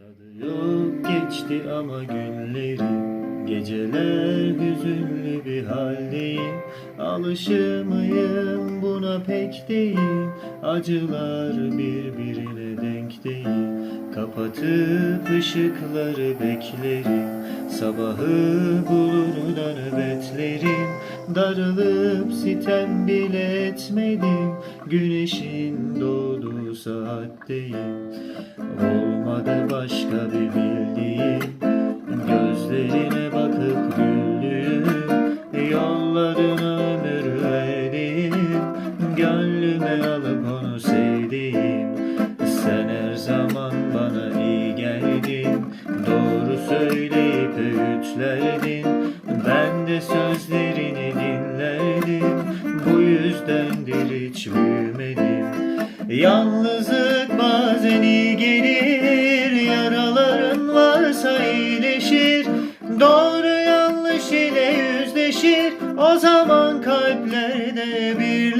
Tadı yok geçti ama günlerim Geceler hüzünlü bir haldeyim. Alışımıyım buna pek değil Acılar birbirine denk değil. Kapatıp ışıkları beklerim. Sabahı bulur da nöbetlerim. Darılıp sitem bile etmedim. Güneşin doğduğu saatteyim başka bir bildiğim Gözlerine bakıp güldüğüm Yollarına ömür verdiğim Gönlüme alıp onu sevdiğim Sen her zaman bana iyi geldin Doğru söyleyip öğütlerdin Ben de sözlerini dinlerdim Bu yüzdendir hiç büyümedim. Yalnızlık bazen iyi gelir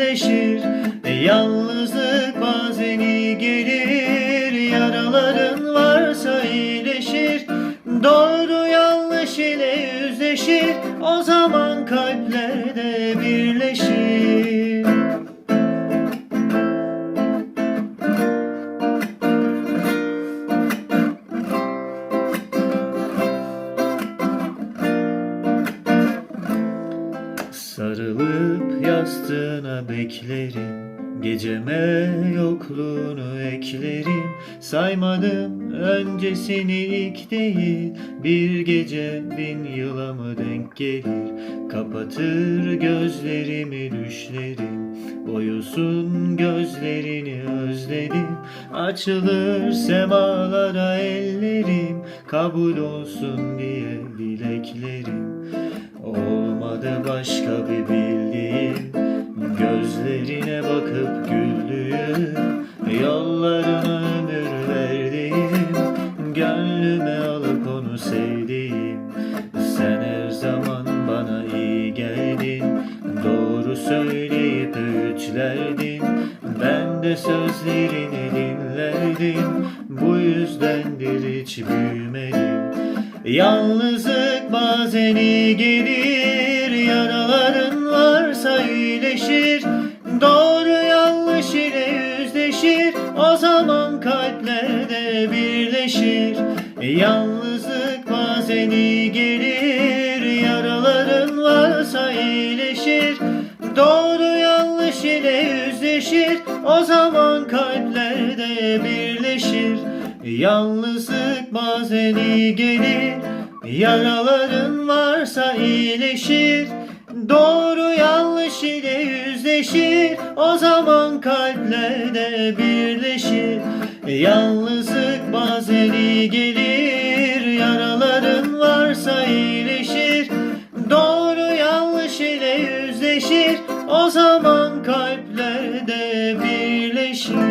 de birleşir Yalnızlık bazen iyi gelir. Yaraların varsa iyileşir. Doğru yanlış ile yüzleşir. O zaman kalpler de birleşir. Sarılıp yastığına beklerim Geceme yokluğunu eklerim. Saymadım öncesini ilk değil. Bir gece bin yıla mı denk gelir? Kapatır gözlerimi düşlerim. Boyusun gözlerini özledim. Açılır semalara ellerim. Kabul olsun diye dileklerim. Olmadı başka bir bildiğim Gözlerine bakıp güldüğüm Yollarına ömür verdiğim Gönlüme alıp onu sevdiğim. Sen her zaman bana iyi geldin Doğru söyleyip öğütlerdin. Ben de sözlerini dinlerdim Bu yüzdendir hiç büyümedim. Yalnızlık bazen iyi gelir Yaraların varsa iyileşir Doğru yanlış ile yüzleşir O zaman kalpler de birleşir. Yalnızlık bazen iyi gelir Yaraların varsa iyileşir. Doğru yanlış ile yüzleşir O zaman kalpler de birleşir. Yalnızlık bazen iyi gelir Yaraların varsa iyileşir. Doğru yanlış ile güneşi O zaman kalplerde birleşir. Yalnızlık bazeri gelir Yaraların varsa iyileşir. Doğru yanlış ile yüzleşir O zaman kalplerde birleşir.